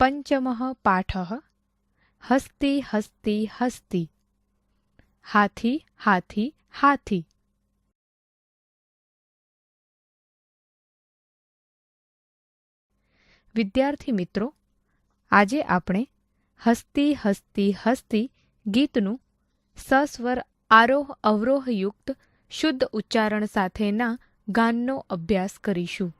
પંચમઃ પાઠઃ હસ્તી હસ્તી હસ્તી. હાથી હાથી હાથી. વિદ્યાર્થી મિત્રો, આજે આપણે હસ્તી હસ્તી હસ્તી ગીતનું સસ્વર આરોહ અવરોહયુક્ત શુદ્ધ ઉચ્ચારણ સાથેના ગાનનો અભ્યાસ કરીશું.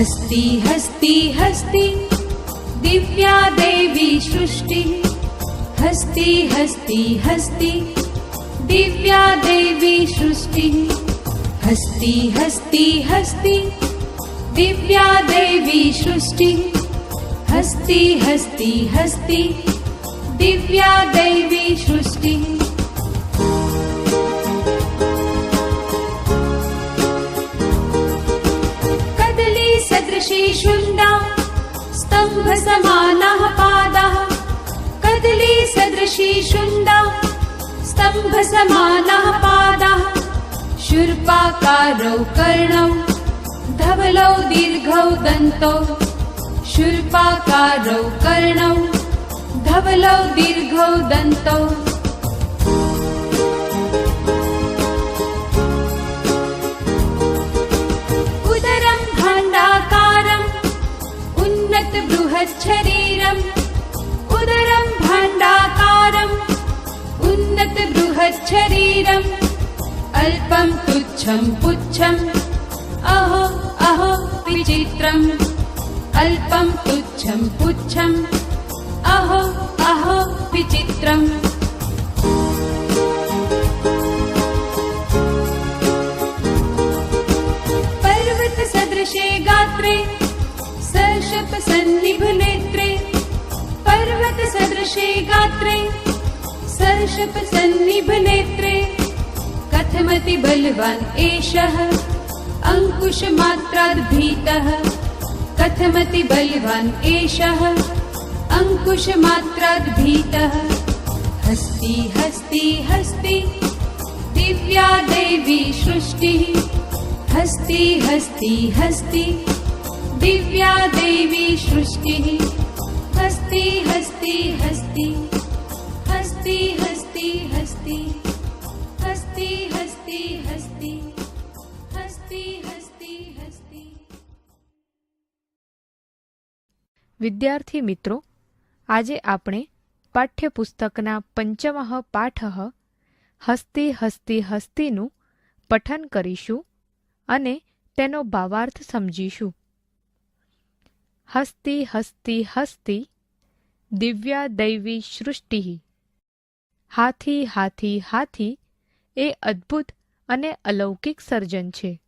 हस्ति हस्ति हस्ति। दिव्या देवी सृष्टिः। हस्ति हस्ति हस्ति। दिव्या देवी सृष्टिः। हस्ति हस्ति हस्ति। दिव्या देवी सृष्टिः। हस्ति हस्ति हस्ति। दिव्या देवी सृष्टिः सदृशी शुण्डा स्तम्भसमानः पादः। शूर्पाकारौ कर्णौ धवलौ दीर्घौ दन्तौ। शूर्पाकारौ कर्णौ धवलौ दीर्घौ दन्तौ बृहच्छरीरम् उदरं भाण्डाकारम् उन्नत बृहच्छरीरम् अल्पं तुच्छं पुच्छम् अहो अहो विचित्रम् अल्पं तुच्छं पुच्छम् अहो अहो विचित्रम् गात्रे सर्षपसन्निभनेत्रे कथमति बलवान् एषः अङ्कुशमात्राद्भीतः कथमति बलवान् एषः अङ्कुशमात्राद्भीतः हस्ति हस्ति हस्ति दिव्या देवी सृष्टिः। हस्ति हस्ति हस्ति दिव्या देवी सृष्टिः હસ્તી હસ્તી હસ્તી હસ્તી હસ્તી હસ્તી હસ્તી હસ્તી હસ્તી હસ્તી હસ્તી હસ્તી વિદ્યાર્થી મિત્રો, આજે આપણે પાઠ્યપુસ્તકના પંચમઃ પાઠ હસ્તી હસ્તી, હસ્તીનું પઠન કરીશું અને તેનો ભાવાર્થ સમજીશું. હસ્તી હસ્તી હસ્તી દિવ્યા દૈવી સૃષ્ટિ હાથી હાથી હાથી એ અદ્ભુત અને અલૌકિક સર્જન છે.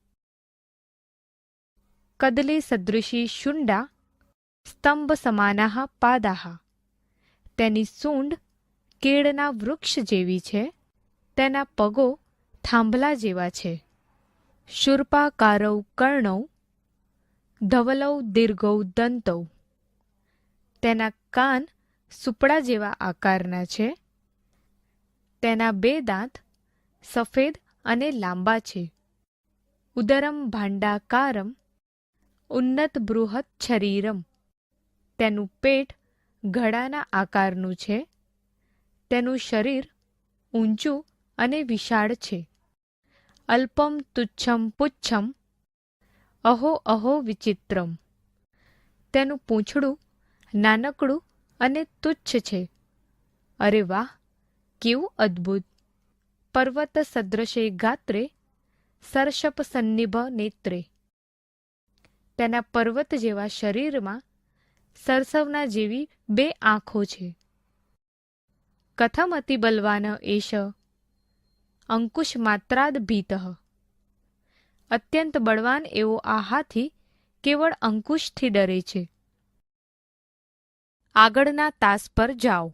કદલી સદૃશી શુંડા સ્તંભ સમાના પાદાહ. તેની સૂંઢ કેળના વૃક્ષ જેવી છે. તેના પગો થાંભલા જેવા છે. શૂર્પાકારૌ કર્ણૌ, ધવલૌ દીર્ઘૌ દંતૌ. તેના કાન સુપડા જેવા આકારના છે. તેના બે દાંત સફેદ અને લાંબા છે. ઉદરમ ભાંડાકારમ, ઉન્નત બૃહત શરીરમ તેનું પેટ ઘડાના આકારનું છે. તેનું શરીર ઊંચું અને વિશાળ છે. અલ્પમ તુચ્છમ પુચ્છમ, અહો અહો વિચિત્રમ. તેનું પૂંછડું નાનકડું અને તુચ્છ છે. અરે વાહ, કેવું અદ્ભુત. પર્વત સદૃશે ગાત્રે, સરસપ સન્નિભ નેત્રે. તેના પર્વત જેવા શરીરમાં સરસવના જેવી બે આંખો છે. કથમ અતિ બલવાન એશ અંકુશ માત્રાદ ભીત. અત્યંત બળવાન એવો આ હાથી કેવળ અંકુશથી ડરે છે. આગળના તાસ પર જાઓ.